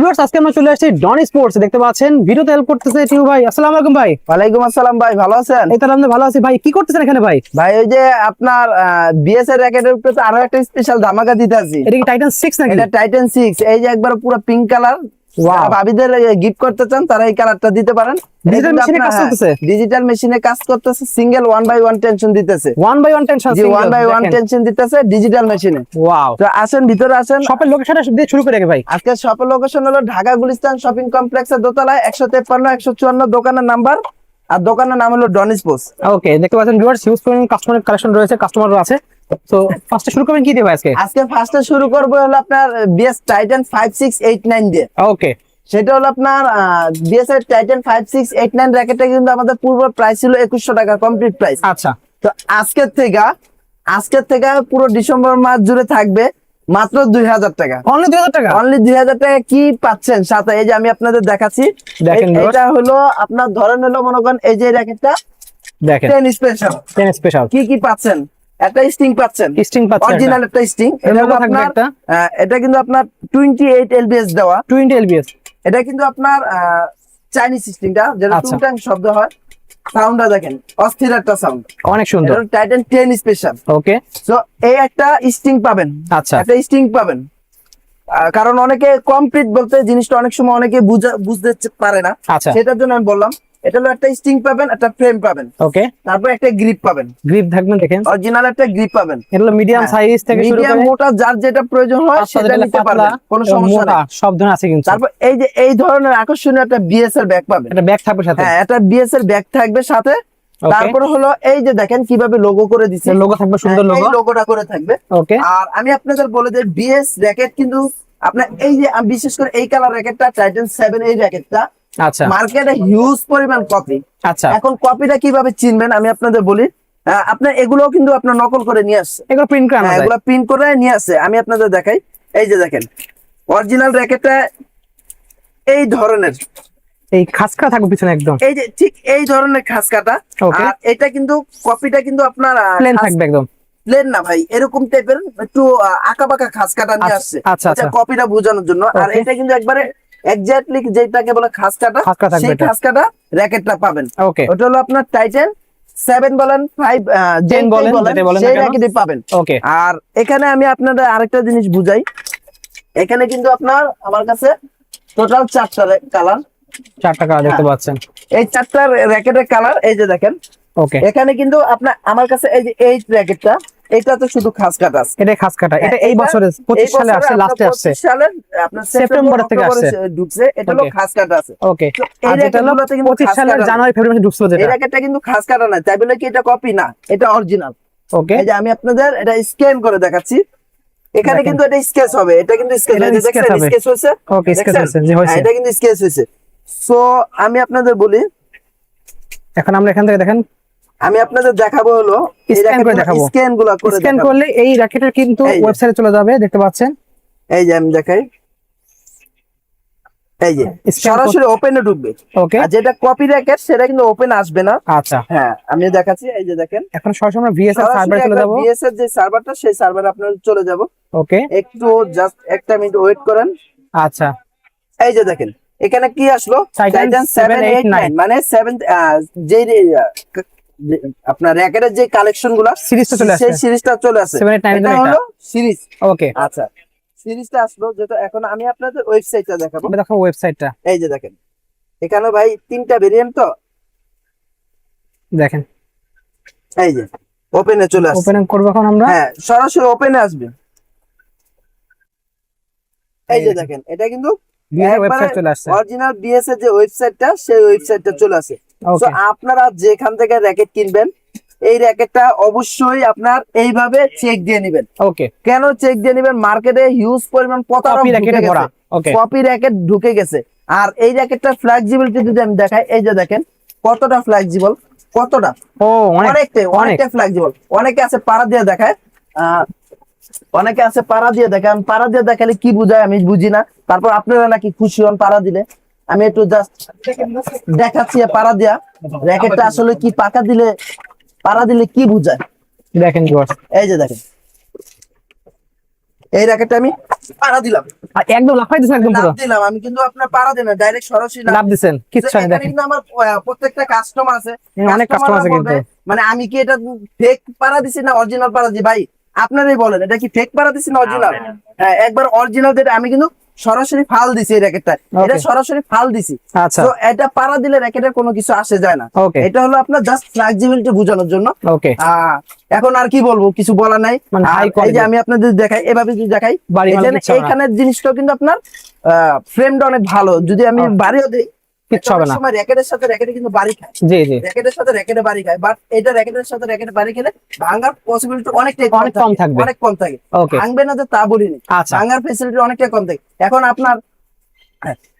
Viewers আজকে আমরা চলে আসছি ডন স্পোর্টস দেখতে পাচ্ছেন ভিডিওতে হেল্প করতেছে টিউ ভাই। আসসালামু আলাইকুম ভাই। ওয়ালাইকুম আসসালাম ভাই ভালো আছেন? এই তো ভালো আছি। ভাই কি করতেছেন এখানে ভাই? ভাই ওই যে আপনার বিএস এর র্যাকেটের উপরে তো আরও একটা স্পেশাল ধামাকা দিতে আছি। এটা কি টাইটান 6 নাকি? এটা টাইটান সিক্স এই যে একবার পুরো পিঙ্ক কালার. ভাবিদের গিফট করতে চান তারা এই কালারটা দিতে পারেন। কাজ করতেছে? ডিজিটাল মেশিনে কাজ করতেছে সিঙ্গেল বাই টেনশন দিতেছে। বাই টেনশন জি বাই টেনশন দিতেছে ডিজিটাল মেশিনে ওয়াও তো আসেন ভিতরে আসেন। শপের লোকেশনটা দিয়ে শুরু করে ভাই। আজকে শপের লোকেশন হলো ঢাকা গুলিস্তান শপিং কমপ্লেক্সের দোতলায় একশো তেপ্পান্ন একশো চুয়ান্ন দোকানের নাম্বার আর দোকানের নাম হলো ডনিস পোস্ট ওকে দেখতে পাচ্ছেন ভিউয়ার্স হিউজ পরিমাণ কাস্টমার কালেকশন রয়েছে কাস্টমারও আছে। তো ফার্স্টে শুরু করবেন কি দিয়ে আজকে? আজকে ফার্স্টে শুরু করব হলো আপনার BS Titan five six eight nine দিয়ে। ওকে সেটা হলো আপনার বিএস এর Titan five six eight nine র্যাকেটটা কিন্তু আমাদের পূর্ব প্রাইস ছিল একুশশো টাকা কমপ্লিট প্রাইস আচ্ছা। তো আজকের থেকে আজকের থেকে পুরো ডিসেম্বর মাস জুড়ে থাকবে মাত্র দুই হাজার টাকা। অনলি 2000 টাকা? অনলি দুই হাজার টাকা কি পাচ্ছেন? সাথে এই যে আমি আপনাদের দেখাচ্ছি। দেখেন এটা হলো আপনার ধরেন হলো মনে করেন এই যে র্যাকেটটা দেখেন। টেন স্পেশাল টেন স্পেশাল কি কি পাচ্ছেন? একটা স্টিং পাচ্ছেন। স্টিং পাচ্ছেন অরিজিনাল একটা স্টিং। এটা থাকবে একটা। এটা কিন্তু আপনার টোয়েন্টি এইট এলবিএস দেওয়া। 20 এলবিএস এটা কিন্তু আপনার চাইনিজ সিস্টেমটা যেটা আচ্ছা। টুটাং শব্দ হয়। সাউন্ডটা দেখেন অস্থির একটা সাউন্ড অনেক সুন্দর। Titan ten special okay so এই একটা স্টিং পাবেন। আচ্ছা। একটা স্টিং পাবেন। কারণ অনেকে কমপ্লিট বলতে জিনিসটা অনেক সময় অনেকে বুঝা বুঝতে পারে না। আচ্ছা। সেটার জন্য আমি বললাম এটা হলো একটা স্টিং পাবেন একটা ফ্রেম পাবেন। ওকে তারপর একটা গ্রিপ পাবেন। গ্রিপ থাকবেন দেখেন। অরিজিনাল একটা গ্রিপ পাবেন। এগুলো মিডিয়াম হ্যাঁ, সাইজ থেকে শুরু মিডিয়াম করে মোটা যার যেটা প্রয়োজন হয় সেটা নিতে পারবেন। কোনো সমস্যা মোটা সব ধরনের আছে কিন্তু। তারপর এই যে এই ধরনের আকর্ষণীয় একটা বিএস এর ব্যাগ পাবেন। এটা ব্যাগ থাকবে সাথে। হ্যাঁ একটা বিএস এর ব্যাগ থাকবে সাথে. তারপরে হলো এই যে দেখেন কীভাবে লোগো করে দিচ্ছে লোগো থাকবে সুন্দর হ্যাঁ, এই লোগো লোগোটা করে থাকবে। ওকে আর আমি আপনাদের বলে যে বিএস র্যাকেট কিন্তু আপনার এই যে বিশেষ করে এই কালার র্যাকেটটা টাইটান সেভেন এই র্যাকেটটা আচ্ছা। মার্কেটে হিউজ পরিমাণ কপি আচ্ছা। এখন কপিটা কীভাবে চিনবেন আমি আপনাদের বলি। আপনার এগুলোও কিন্তু আপনার নকল করে নিয়ে আসছে। এগুলো প্রিন্ট করা হ্যাঁ, এগুলো প্রিন্ট করে নিয়ে আসছে। আমি আপনাদের দেখাই। এই যে দেখেন অরিজিনাল র্যাকেটটা এই ধরনের। এই খাসকা থাকবে পিছনে একদম। এই যে ঠিক এই ধরনের খাস কাটা Okay. আর এটা কিন্তু কপিটা কিন্তু আপনার প্লেন থাকবে একদম। প্লেন না ভাই এরকম টাইপের একটু আঁকা বাঁকা খাস কাটা নিয়ে আচ্ছা, আসছে। আচ্ছা, আচ্ছা। কপিটা বোঝানোর জন্য। আর. এটা কিন্তু একবারে এক্স্যাক্টলি যেটাকে বলে খাস কাটা খাস কাটা থাকবে সেই। খাস কাটা র্যাকেটটা পাবেন। ওকে ওটা হলো আপনার টাইটেন সেভেন বলেন ফাইভ জেন বলেন, সেই র্যাকেটই পাবেন। ওকে আর এখানে আমি আপনাদের আরেকটা জিনিস বুঝাই। এখানে কিন্তু আপনার আমার কাছে টোটাল চারটা কালার চার টাকা দেখতে হ্যাঁ। পাচ্ছেন। এই চারটা র্যাকেটের কালার এই যে দেখেন। ওকে এখানে কিন্তু আপনার আমার কাছে এই যে এই র্যাকেটটা এটা তো শুধু খাস কাটা এটা খাস কাটা এটা এই বছরের এই পঁচিশ সালে আসছে লাস্টে আসছে। 25 আপনার সেপ্টেম্বর থেকে আসছে। ঢুকছে এটা হলো খাস কাটা আছে। ওকে আর যেটা হলো পঁচিশ সালের জানুয়ারি ফেব্রুয়ারি ঢুকছিল এই যেটা। র্যাকেটটা কিন্তু খাস কাটা না তাই বলে কি এটা কপি না এটা অরিজিনাল ওকে এই যে আমি আপনাদের এটা স্ক্যান করে দেখাচ্ছি। এখানে কিন্তু এটা স্কেচ হবে এটা কিন্তু স্কেচ এটা হয়েছে। দেখছেন স্কেচ হয়েছে? Okay sketch? আছে জি হয়েছে। হ্যাঁ, এটা কিন্তু স্কেচ হয়েছে। সো আমি আপনাদের বলি এখন আমরা এখান থেকে দেখেন আমি আপনাদের দেখাবো হলো Scan করে দেখাবো। স্ক্যানগুলো করে স্ক্যান করলে এই র্যাকেটের কিন্তু ওয়েবসাইটে চলে যাবে দেখতে পাচ্ছেন? এই যে আমি দেখাই। এই যে সরাসরি ওপেনে ঢুকবে। ওকে আর যেটা কপি র্যাকেট সেটা কিন্তু ওপেন আসবে না। আচ্ছা। হ্যাঁ আমি দেখাচ্ছি এই যে দেখেন। এখন সরাসরি আমরা ভিএসএস সার্ভারে চলে যাব। বিএস এর যে সার্ভারটা সেই সার্ভারে আপনারা চলে যাব। ওকে একটু জাস্ট একটা মিনিট ওয়েট করেন। আচ্ছা। এই যে দেখেন এখানে কি আসলো? টাইটান 789 মানে 7 আহ, ক- যে- আপনার র্যাকেটের যে কালেকশনগুলো সিরিজটা চলে আসছে। সেই সিরিজটা চলে আসে 789 এটা এটা। হলো সিরিজ ওকে আচ্ছা সিরিজটা আসলো যেটা এখন আমি আপনাদের ওয়েবসাইটটা দেখাবো। দেখো ওয়েবসাইটটা এই যে দেখেন এখানে ভাই তিনটা ভেরিয়েন্ট তো? দেখেন। এই যে ওপেনে চলে আসছে। ওপেন করব এখন আমরা? হ্যাঁ সরাসরি ওপেনে আসবে। এই যে দেখেন। এটা কিন্তু আসছে। অরিজিনাল বিএস এর যে ওয়েবসাইটটা সেই ওয়েবসাইটটা চলে আসে। আপনারা যেখান থেকে র্যাকেট কিনবেন এই র্যাকেটটা অবশ্যই আপনার এইভাবে চেক দিয়ে নেবেন। ওকে কেন চেক দিয়ে নেবেন? মার্কেটে হিউজ পরিমাণ কপি র্যাকেটে ঢুকে গেছে। আর এই র্যাকেটটার ফ্লেক্সিবিলিটি যদি আমি দেখাই এই যে দেখেন কতটা ফ্লেক্সিবল কতটা? ও অনেক অনেকটাই অনেক। অনেকটা ফ্লেক্সিবল অনেকে আছে পাড়া দিয়ে দেখায় আহ, অনেকে আছে পাড়া দিয়ে দেখায়। আমি পাড়া দিয়ে দেখালে কি বুঝায় আমি বুঝি না। তারপর আপনারা নাকি খুশি হন পাড়া দিলে। আমি একটু জাস্ট দেখাচ্ছি পাড়া দিয়া। র্যাকেটটা আসলে কি পাকা দিলে পাড়া দিলে কি বুঝায়? দেখেন এই যে দেখেন। এই র্যাকেটটা আমি পাড়া দিলাম। একদম লাফাই দিচ্ছেন একদম পুরো। দিলাম আমি কিন্তু আপনার পাড়া দিই না ডাইরেক্ট সরাসরি লাভ দিচ্ছেন কিচ্ছু নেই দেখেন কিন্তু আমার আহ, প্রত্যেকটা কাস্টমার আছে। এখানে অনেক কাস্টমার আছে কিন্তু। মানে আমি কি এটা ফেক পাড়া দিছি না অরিজিনাল পাড়া দিছি? ভাই আপনারাই বলেন এটা কি ফেক পাড়া দিছি না অরিজিনাল হ্যাঁ একবার অরিজিনাল যেটা আমি কিন্তু সরাসরি ফাল দিছি এই র্যাকেটটা এটা. সরাসরি ফাল দিছি। আচ্ছা। তো এটা পাড়া দিলে র্যাকেটের কোনো কিছু আসে যায় না। ওকে এটা হলো আপনার জাস্ট ফ্লেক্সিবিলিটি বোঝানোর জন্য। ওকে এখন আর কি বলব কিছু বলা নাই। মানে এই যে আমি আপনাদের দেখাই এভাবে যদি দেখাই। এইখানের জিনিসটাও কিন্তু আপনার ফ্রেমটা অনেক ভালো। যদি আমি বাড়িও দিই কিচ্ছু হবে না। সময় র্যাকেটের সাথে র্যাকেটে কিন্তু বাড়ি খায়। জি জি। র্যাকেটের সাথে র্যাকেটে বাড়ি খায় বাট এটা র্যাকেটের সাথে র্যাকেটে বাড়ি খেলে ভাঙার পসিবিলিটি অনেকটাই অনেক কম থাকবে। অনেক কম থাকে। ভাঙবে না যে তা বলিনি। আচ্ছা। ভাঙার ফেসিলিটি অনেকটাই কম থাকে। এখন আপনার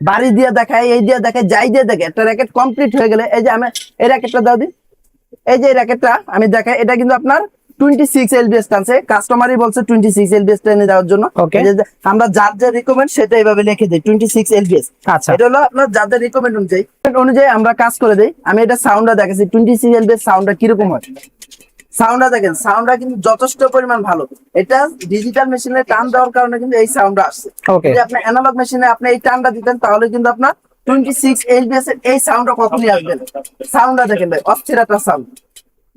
বাড়ি দিয়ে দেখায় এই দিয়ে দেখায় যাই দিয়ে দেখে একটা র্যাকেট কমপ্লিট হয়ে গেলে এই যে আমি এই র্যাকেটটা দাও দিন এই যে র্যাকেটটা আমি দেখাই এটা কিন্তু আপনার টোয়েন্টি সিক্স এলবিএস টানছে কাস্টমারই বলছে টোয়েন্টি সিক্স এলবিএস টেনে দেওয়ার জন্য। যে আমরা যার যা রিকমেন্ড সেটা এইভাবে লিখে দিই টোয়েন্টি সিক্স এলবিএস আচ্ছা। এটা হলো আপনার যাদের রিকমেন্ড অনুযায়ী। অনুযায়ী আমরা কাজ করে দেই। আমি এটা সাউন্ডটা দেখাচ্ছি। টোয়েন্টি সিক্স এলবিএস সাউন্ডটা কীরকম হয়? সাউন্ডটা দেখেন সাউন্ডটা কিন্তু যথেষ্ট পরিমাণ ভালো। এটা ডিজিটাল মেশিনে টান দেওয়ার কারণে কিন্তু এই সাউন্ডটা আসছে। যদি আপনি অ্যানালগ মেশিনে আপনি এই টানটা দিতেন তাহলে কিন্তু আপনার টোয়েন্টি সিক্স এলবিএস এর এই সাউন্ডটা কখনই আসবে না। সাউন্ডটা দেখেন ভাই অস্থির একটা সাউন্ড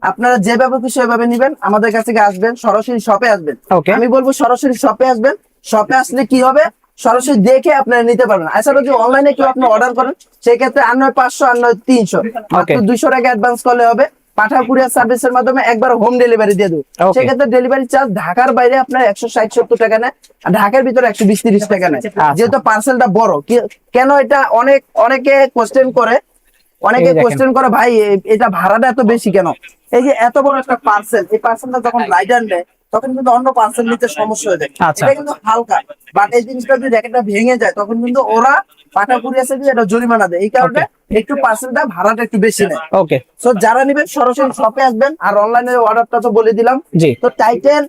আপনারা যেভাবে খুশি সেভাবে নিবেন আমাদের কাছ থেকে আসবেন সরাসরি শপে আসবেন। আমি বলব সরাসরি শপে আসবেন। শপে আসলে কি হবে? সরাসরি দেখে আপনারা নিতে পারবেন। এছাড়া যদি অনলাইনে কেউ আপনি অর্ডার করেন সেক্ষেত্রে আর নয় পাঁচশো আর নয় তিনশো। মাত্র দুইশো টাকা অ্যাডভান্স করলে হবে। পাঠা কুরিয়ার সার্ভিসের মাধ্যমে একবার হোম ডেলিভারি দিয়ে দেবো। সেক্ষেত্রে ডেলিভারি চার্জ ঢাকার বাইরে আপনার একশো ষাট সত্তর টাকা নেয় আর ঢাকার ভিতরে একশো বিশ তিরিশ টাকা নেয়। আচ্ছা। যেহেতু পার্সেলটা বড় কেন এটা অনেক অনেকে কোশ্চেন করে অনেকে। কোশ্চেন করে ভাই এটা ভাড়াটা এত বেশি কেন? এই যে এত বড় একটা পার্সেল এই পার্সেলটা যখন রাইডার নেয় তখন কিন্তু অন্য পার্সেল নিতে সমস্যা হয়ে যায়। আচ্ছা। এটা কিন্তু হালকা। বাট এই জিনিসটা যদি র্যাকেটটা ভেঙে যায় তখন কিন্তু ওরা পাঠা কুরিয়ার সার্ভিস এটা জরিমানা দেয়। এই কারণে একটু পার্সেলটা ভাড়াটা একটু বেশি নেয়। ওকে সো যারা নেবেন সরাসরি শপে আসবেন। আর অনলাইনে অর্ডারটা তো বলে দিলাম। জি। তো title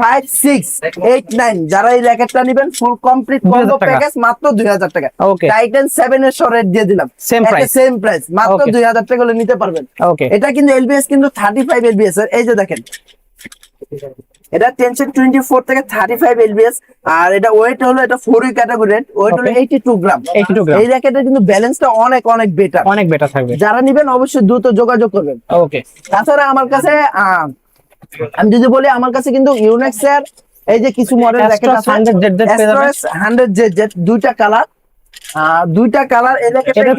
five six eight nine যারা এই র্যাকেটটা নেবেন ফুল কমপ্লিট 2000 প্যাকেজ মাত্র দুই হাজার টাকা। ওকে সেভেন এর রেট দিয়ে দিলাম। Same price. সেম প্রাইস মাত্র দুই হাজার টাকা হলে নিতে পারবেন। এটা কিন্তু এলবিএস কিন্তু থার্টি ফাইভ এলবিএস এর। এই যে দেখেন। এটা টেনশন টোয়েন্টি ফোর থেকে থার্টি ফাইভ এলবিএস আর এটা ওয়েট হলো এটা ফোর ক্যাটাগরি ওয়েট হলো Okay. এইটি টু গ্রাম এই র্যাকেটের কিন্তু ব্যালেন্সটা অনেক অনেক বেটার অনেক বেটার থাকবে। যারা নিবেন অবশ্যই দ্রুত যোগাযোগ করবেন। ওকে তাছাড়া আমার কাছে আমি যদি বলি আমার কাছে কিন্তু ইউনেক্স এর এই যে কিছু মডেল র্যাকেট Astros আছে 100 ZZ পেয়ে যাবেন। হান্ড্রেড জেড জেড দুইটা কালার দুইটা কালার এই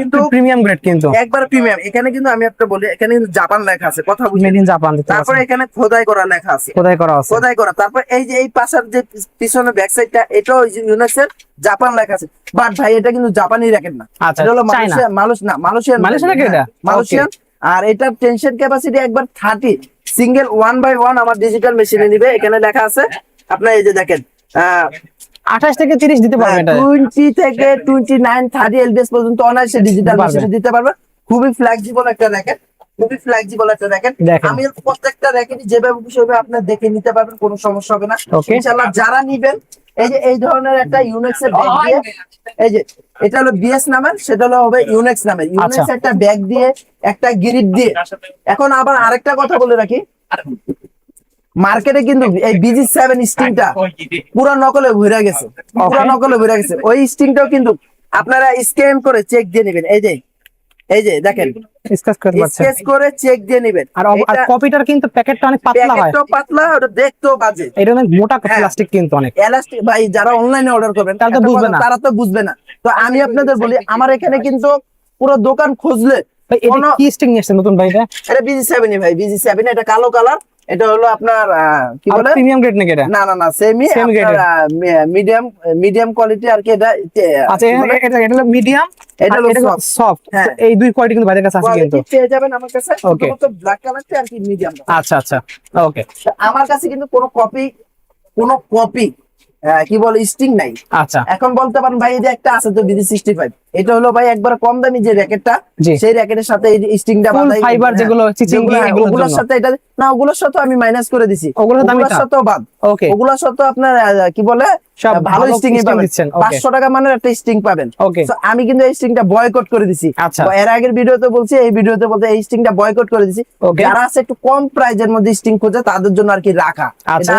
কিন্তু প্রিমিয়াম গ্রেড কিন্তু। একবার প্রিমিয়াম এখানে কিন্তু আমি একটা বলি এখানে কিন্তু জাপান লেখা আছে কথা বুঝি মেড ইন জাপান তারপরে এখানে খোদাই করা লেখা আছে। কোথায় করা আছে। খোদাই করা। তারপর এই যে এই পাশের যে পিছনে ব্যাক সাইডটা এটাও ইউনেক্স এর জাপান লেখা আছে। বাট ভাই এটা কিন্তু জাপানি র্যাকেট না। আচ্ছা এটা হলো চাইনা মালয়েশিয়া না মালয়েশিয়ান এটা? আর এটার টেনশন ক্যাপাসিটি একবার thirty single one by one আমার ডিজিটাল মেশিনে নিবে। এখানে লেখা আছে আপনার এই যে দেখেন আঠাশ থেকে তিরিশ দিতে পারবে এটা। টোয়েন্টি থেকে টোয়েন্টি নাইন থার্টি এলবিএস পর্যন্ত অনায়াসে ডিজিটাল মেশিনে দিতে পারবে। খুবই ফ্লেক্সিবল একটা র্যাকেট খুবই ফ্লেক্সিবল একটা র্যাকেট দেখেন। আমি প্রত্যেকটা র্যাকেটই যেভাবে খুশি হবে আপনার দেখে নিতে পারবেন কোনো সমস্যা হবে না. ইনশাআল্লাহ যারা নিবেন এই যে এই ধরনের একটা ইউনেক্স এর ব্যাগ দিয়ে এই যে এটা হলো বিএস নামের সেটা হলো হবে ইউনেক্স নামের ইউনেক্স আচ্ছা। একটা ব্যাগ দিয়ে একটা গিরিপ দিয়ে। এখন আবার আরেকটা কথা বলে রাখি। মার্কেটে কিন্তু এই বিজি সেভেন স্টিংটা পুরো নকলে ভরে গেছে। পুরো নকলে ভরে গেছে। ওই স্টিংটাও কিন্তু আপনারা স্ক্যান করে চেক দিয়ে নেবেন। এই যে এই যে দেখেন স্কেচ করতে স্কেচ করে চেক দিয়ে নেবেন। আর আর কপিটার কিন্তু প্যাকেটটা অনেক পাতলা হয়। প্যাকেটটা পাতলা ওটা দেখতেও বাজে। এটা অনেক মোটা হ্যাঁ। প্লাস্টিক কিন্তু অনেক। এলাস্টিক ভাই যারা অনলাইনে অর্ডার করবেন তারা তো বুঝবে না। তারা তো বুঝবে না। তো আমি আপনাদের বলি আমার এখানে কিন্তু পুরো দোকান খুঁজলে ভাই, এটা কি স্টিং নতুন ভাই এটা? বিজি 7 ভাই বিজি সেভেন এটা কালো কালার এটা হলো আপনার কি বলে? প্রিমিয়াম গ্রেড নাকি এটা? না না না সেমি মিডিয়াম মিডিয়াম কোয়ালিটি আর কি এটা আচ্ছা? এ- এটা এটা হলো মিডিয়াম এটা হলো সফট হ্যাঁ। এই দুই কোয়ালিটি কিন্তু বাইরের কাছে আছে কিন্তু। পেয়ে যাবেন আমার কাছে। ওকে তো ব্ল্যাক কালারটা আর কি মিডিয়াম আচ্ছা আচ্ছা। ওকে আমার কাছে কিন্তু কোনো কপি কোনো কপি কি বলে স্টিং নাই। আচ্ছা। এখন বলতে পারেন ভাই এই যে একটা আছে তো বিডি সিক্সটি ফাইভ এটা হলো ভাই একবার কম দামি যে র্যাকেটটা সেই র্যাকেটের সাথে এই স্টিংটা ফুল ফাইবার যেগুলো এগুলোর ওগুলোর সাথে এটা না ওগুলোর সাথে আমি মাইনাস করে দিছি। ওগুলোর সাথেও বাদ। ওকে ওগুলোর সাথে আপনার কি বলে সব ভালো স্টিং পাবেন। দিচ্ছেন, okay. পাঁচশো টাকা মানের একটা স্টিং পাবেন। So, আমি কিন্তু এই স্টিংটা বয়কট করে দিছি। আচ্ছা। এর আগের ভিডিওতে বলছি এই ভিডিওতে বলতে এই স্টিংটা বয়কট করে দিছি। যারা আছে একটু কম প্রাইজের মধ্যে স্টিং খোঁজে তাদের জন্য আর কি রাখা। আচ্ছা,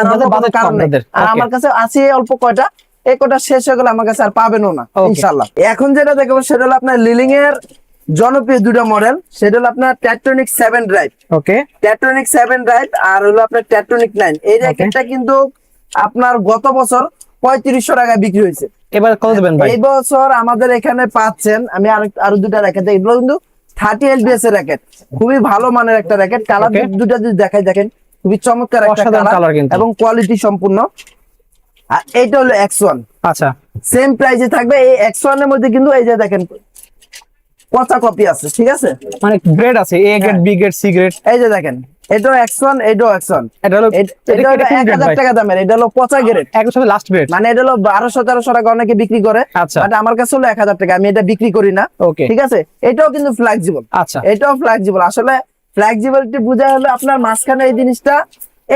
আর আমার কাছে আছে অল্প কয়টা। এই কটা শেষ হয়ে গেলে আমার কাছে আর পাবেনও না Okay. ইনশাল্লাহ এখন যেটা দেখাবো সেটা হলো আপনার লিলিং এর জনপ্রিয় দুটো মডেল সেটা হলো আপনার Tectonic seven drive okay Tectonic seven drive আর হলো আপনার ট্যাট্রনিক নাইন এই র্যাকেটটা কিন্তু আপনার গত বছর পঁয়ত্রিশশো টাকায় বিক্রি হয়েছে। এবার কত দেবেন ভাই? এই বছর আমাদের এখানে পাচ্ছেন আমি আর আরও দুটা র্যাকেট এগুলো কিন্তু থার্টি এলবিএস এর র্যাকেট খুবই ভালো মানের একটা র্যাকেট কালার দুটা যদি দেখাই দেখেন। খুবই চমৎকার একটা কালার এবং কোয়ালিটি সম্পূর্ণ। আর এইটা হলো এক্স ওয়ান আচ্ছা। সেম প্রাইসে থাকবে। এই এক্স ওয়ানের মধ্যে কিন্তু এই যে দেখেন কচা কপি আছে ঠিক আছে? মানে গ্রেড আছে A grade B grade C grade এই যে দেখেন এটাও এক্স ওয়ান এটাও এটা হলো এটা হলো টাকা দামের এটা হলো পচা গ্রেড একদম লাস্ট গ্রেড মানে এটা হলো বারোশো তেরোশো টাকা অনেকে বিক্রি করে আচ্ছা। বাট আমার কাছে হলো এক হাজার টাকা আমি এটা বিক্রি করি না। ঠিক আছে? এটাও কিন্তু ফ্লেক্সিবল আচ্ছা। এটাও ফ্লেক্সিবল আসলে ফ্লেক্সিবিলিটি বোঝা হলো আপনার মাঝখানে এই জিনিসটা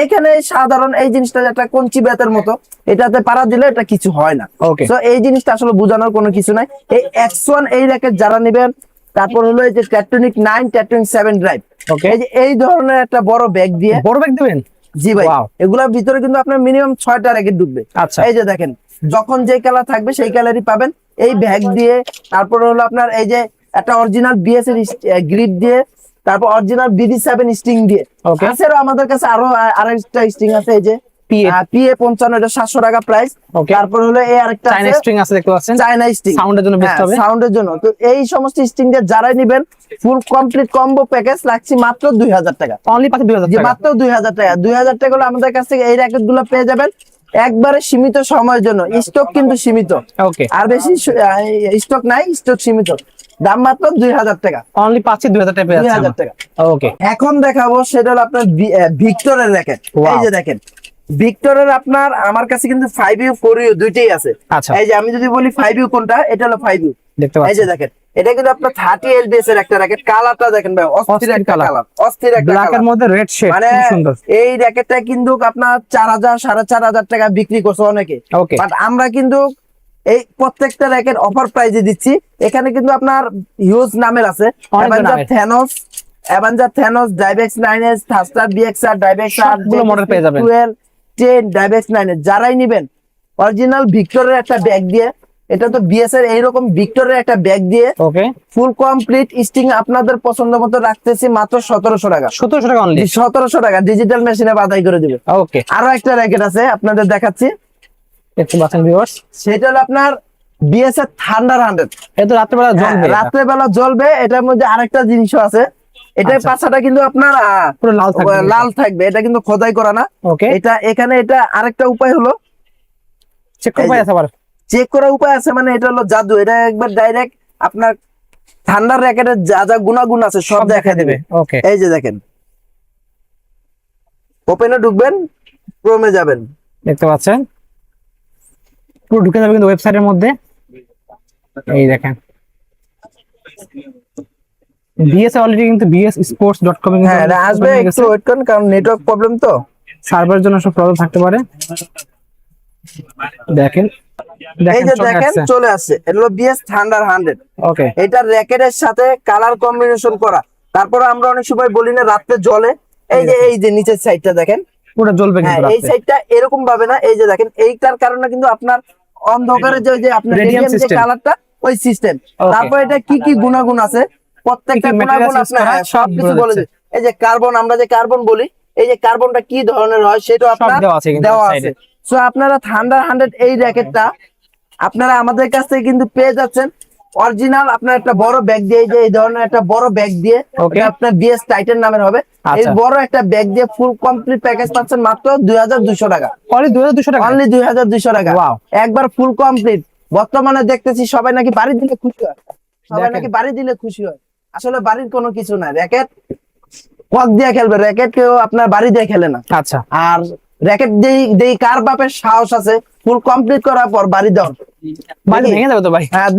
এখানে সাধারণ এই জিনিসটা একটা কঞ্চি বেতের মতো এটাতে পাড়া দিলে এটা কিছু হয় না। তো এই জিনিসটা আসলে বোঝানোর কোনো কিছু নাই। এই এক্স ওয়ান এই র্যাকেট যারা নেবেন তারপর হলো এই যে Tectonic nine Tectonic seven drive okay এই যে এই ধরনের একটা বড় ব্যাগ দিয়ে বড় ব্যাগ দিবেন? জি ভাই। এগুলোর ভিতরে কিন্তু আপনার মিনিমাম ছয়টা র্যাকেট ঢুকবে। আচ্ছা। এই যে দেখেন যখন যে কালার থাকবে সেই কালারই পাবেন। এই ব্যাগ দিয়ে তারপর হলো আপনার এই যে একটা অরিজিনাল বিএস এর গ্রিপ দিয়ে তারপর অরিজিনাল বিডি সেভেন স্টিং দিয়ে। Okay. আমাদের কাছে আরও আরেকটা স্টিং আছে এই যে। পিএ পঞ্চান্ন এটা সাতশো টাকা প্রাইস. তারপর হলো এই আরেকটা চাইনা স্ট্রিং আছে দেখতে পাচ্ছেন? চায়না স্টিং সাউন্ডের জন্য বেস্ট হবে। সাউন্ডের জন্য। তো এই সমস্ত স্টিং দিয়ে যারাই নেবেন ফুল কমপ্লিট কম্বো প্যাকেজ লাগছে মাত্র দুই হাজার টাকা। অনলি পাচ্ছে 2000 যে মাত্র দুই হাজার টাকা। দুই হাজার টাকা হলে আমাদের কাছ থেকে এই র্যাকেটগুলো পেয়ে যাবেন একবারে সীমিত সময়ের জন্য। স্টক কিন্তু সীমিত। আর বেশি স্টক নাই স্টক সীমিত। দাম মাত্র দুই হাজার টাকা। অনলি পাচ্ছি 2000 টাকা দুই হাজার টাকা। ওকে এখন দেখাবো সেটা হলো আপনার ভিক্টরের র্যাকেট এই যে দেখেন। ভিক্টরের আপনার আমার কাছে কিন্তু ফাইভ ইউ ফোর ইউ দুইটাই আছে। আচ্ছা। এই যে আমি যদি বলি ফাইভ ইউ কোনটা এটা হলো ফাইভ ইউ এই যে দেখেন এটা কিন্তু আপনার থার্টি এলবিএস এর একটা র্যাকেট কালারটা দেখেন ভাই অস্থির একটা কালার অস্থির একটা কালার মধ্যে রেড শেড মানে সুন্দর। এই র্যাকেটটা কিন্তু আপনার চার হাজার সাড়ে চার হাজার টাকা বিক্রি করছে অনেকে। বাট আমরা কিন্তু এই প্রত্যেকটা র্যাকেট অফার প্রাইজে দিচ্ছি। এখানে কিন্তু আপনার হিউজ নামের আছে। Thanos avenger Thanos Dybex nine S thruster BXR Dybex আর সবগুলো model পেয়ে যাবেন। টেন ডাইবেক্স নাইন যারাই নিবেন অরিজিনাল ভিক্টরের একটা ব্যাগ দিয়ে এটা তো বিএস এর এইরকম ভিক্টরের একটা ব্যাগ দিয়ে ওকে ফুল কমপ্লিট স্টিং আপনাদের পছন্দ মতো রাখতেছি মাত্র সতেরোশো টাকা। 1700 টাকা অনলি সতেরোশো টাকা ডিজিটাল মেশিনে বাধাই করে দিবে ওকে আরও একটা র্যাকেট আছে আপনাদের দেখাচ্ছি। সেটা হলো আপনার বিএস এর থান্ডার হান্ড্রেড এটা রাত্রেবেলা জ্বলবে। রাত্রে বেলা জ্বলবে এটার মধ্যে আরেকটা জিনিসও আছে। এটার আচ্ছা। পাশাটা কিন্তু আপনার লাল থাকবে এটা কিন্তু খোদাই করা না। ওকে। এটা এখানে এটা আরেকটা উপায় হলো। চেক করার উপায় আছে মানে এটা হলো জাদু। এটা একবার ডাইরেক্ট আপনার ঠান্ডার র্যাকেটের যা যা গুণাগুণ আছে সব দেখা দেবে। ওকে। এই যে দেখেন। ওপেনে ঢুকবেন ক্রোমে যাবেন। দেখতে পাচ্ছেন? পুরো ঢুকে যাবে কিন্তু ওয়েবসাইটের মধ্যে। এই দেখেন। বিএস অলরেডি কিন্তু বিএস স্পোর্টস ডট কম হ্যাঁ আসবে একটু ওয়েট করুন কারণ নেটওয়ার্ক প্রবলেম তো। সার্ভারের জন্য সব প্রবলেম থাকতে পারে। দেখেন এই যে দেখেন। চলে আসছে। এটা হলো বিএস থান্ডার হান্ড্রেড ওকে এটা র্যাকেটের সাথে কালার কম্বিনেশন করা। তারপর আমরা অনেক সময় বলি না রাত্রে জলে এই যে এই যে নিচের সাইডটা দেখেন। পুরো জ্বলবে হ্যাঁ কিন্তু এই রাত্রে। সাইডটা এরকম ভাবে না। এই যে দেখেন এইটার কারণে কিন্তু আপনার অন্ধকারে যে যে আপনার radiant যে কালারটা ওই সিস্টেম তারপর এটা কি কি গুণাগুণ আছে? প্রত্যেকটা গুণাগুণ আপনার হ্যাঁ, সব সবকিছু বলে বলে দিচ্ছে। দিচ্ছে। এই যে কার্বন আমরা যে কার্বন বলি এই যে কার্বনটা কি ধরনের হয় সেটা আপনার দেওয়া আছে কিন্তু দেওয়া side আছে। এ। সো আপনারা থান্ডার হান্ড্রেড এই র্যাকেটটা আপনারা আমাদের কাছ থেকে কিন্তু পেয়ে যাচ্ছেন। অরিজিনাল আপনার একটা বড় ব্যাগ দিয়ে এই যে এই ধরনের একটা বড় ব্যাগ দিয়ে আপনার বিএস টাইটেন নামের হবে। এই আচ্ছা। বড় একটা ব্যাগ দিয়ে ফুল কমপ্লিট প্যাকেজ পাচ্ছেন মাত্র দুই হাজার দুইশো টাকা। অনলি 2200 টাকা? অনলি দুই হাজার দুইশো টাকা। একবার ফুল কমপ্লিট বর্তমানে দেখতেছি সবাই নাকি বাড়ি দিলে খুশি হয়। সবাই নাকি বাড়ি দিলে খুশি হয়। আসলে বাড়ির কোনো কিছু নাই। র্যাকেট কক দিয়ে খেলবে র্যাকেট কেউ আপনার বাড়ি দিয়ে খেলে না। আচ্ছা। আর র্যাকেট যেই যেই কার বাপের সাহস আছে? ফুল কমপ্লিট করার পর বাড়ি দেওয়ার বাড়ি ভেঙে যাবে তো ভাই। হ্যাঁ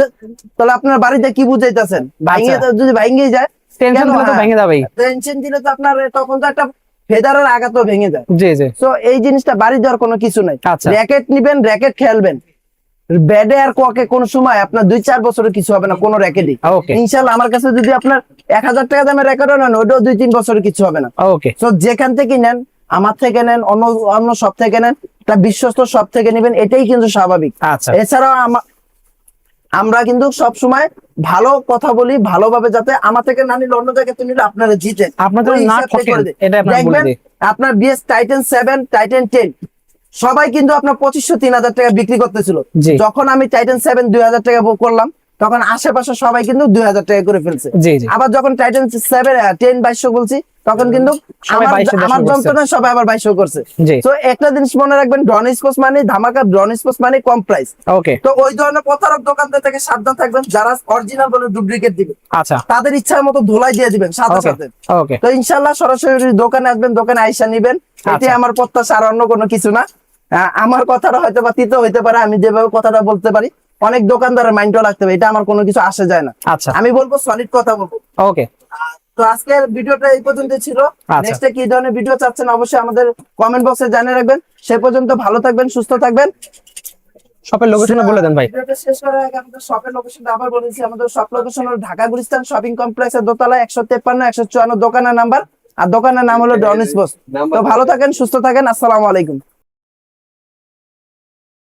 তাহলে আপনার বাড়িতে কি বুঝাইতেছেন? আচ্ছা। যদি ভাইঙ্গে যায় টেনশন দিলে তো। ভেঙে যাবেই। টেনশন দিলে তো আপনার তখন তো একটা ফেদারের আঘাতও ভেঙে যায়। জি জি। তো এই জিনিসটা বাড়ি দেওয়ার কোনো কিছু নাই। আচ্ছা। র্যাকেট নিবেন র্যাকেট খেলবেন। ব্যাডে আর ককে কোন সময় আপনার দুই চার বছরের কিছু হবে না কোনো র্যাকেটই ইনশাল্লাহ আমার কাছে যদি আপনার এক হাজার টাকা দামের র্যাকেটও নেন ওইটাও দুই তিন বছরের কিছু হবে না। ওকে তো যেখান থেকে নেন আমার থেকে নেন অন্য অন্য সব থেকে নেন তা বিশ্বস্ত সব থেকে নেবেন এটাই কিন্তু স্বাভাবিক। আচ্ছা। এছাড়াও আমরা কিন্তু সব সময় ভালো কথা বলি ভালোভাবে যাতে আমার থেকে না নিলে অন্য জায়গায় নিলে আপনারা জিতেন আপনাদের আপনার BS Titan seven Titan ten সবাই কিন্তু আপনার পঁচিশশো তিন হাজার টাকা বিক্রি করতেছিল। যখন আমি টাইটেন সেভেন দুই হাজার টাকা করলাম তখন আশেপাশে সবাই কিন্তু দুই হাজার টাকা করে ফেলছে। আবার যখন টাইটেন সেভেন টেন বাইশশো বলছি তখন কিন্তু আমার 2200 আমার করছে। যন্ত্রণা সবাই আবার বাইশশো করছে। তো একটা জিনিস মনে রাখবেন ডন স্পোর্টস মানে ধামাকা ডন স্পোর্টস মানে কম প্রাইস ওকে তো ওই ধরনের প্রতারক দোকানদার থেকে সাবধান থাকবেন যারা অরিজিনাল বলে ডুপ্লিকেট দিবে। আচ্ছা। তাদের ইচ্ছার মতো ধোলাই দিয়ে দিবেন সাথে সাথে। ওকে তো ইনশাল্লাহ সরাসরি দোকানে আসবেন দোকানে আইসা নিবেন। এটাই আচ্ছা। আমার প্রত্যাশা আর অন্য কোনো কিছু না। আমার কথাটা হয়তো বা তিত হইতে পারে আমি যেভাবে কথাটা বলতে পারি অনেক দোকানদারের মাইন্ডও রাখতে হবে এটা আমার কোনো কিছু আসে যায় না। আচ্ছা। আমি বলব সলিড কথা বলব। ওকে। তো আজকের ভিডিওটা এই পর্যন্ত ছিল। আচ্ছা। নেক্সটে কি ধরনের ভিডিও চাচ্ছেন অবশ্যই আমাদের কমেন্ট বক্সে জানিয়ে রাখবেন। সে পর্যন্ত ভালো থাকবেন সুস্থ থাকবেন। শপের লোকেশন বলে দেন ভাই। ভিডিওটা শেষ করার আগে আমাদের শপের লোকেশনটা আবার বলে দিচ্ছি। আমাদের শপ লোকেশন হলো ঢাকা গুলিস্তান শপিং কমপ্লেক্সের দোতলা একশো তেপ্পান্ন একশো চুয়ান্ন দোকানের নাম্বার। আর দোকানের নাম হলো ডনিস স্পোর্টস তো ভালো থাকেন সুস্থ থাকেন। আসসালামু আলাইকুম।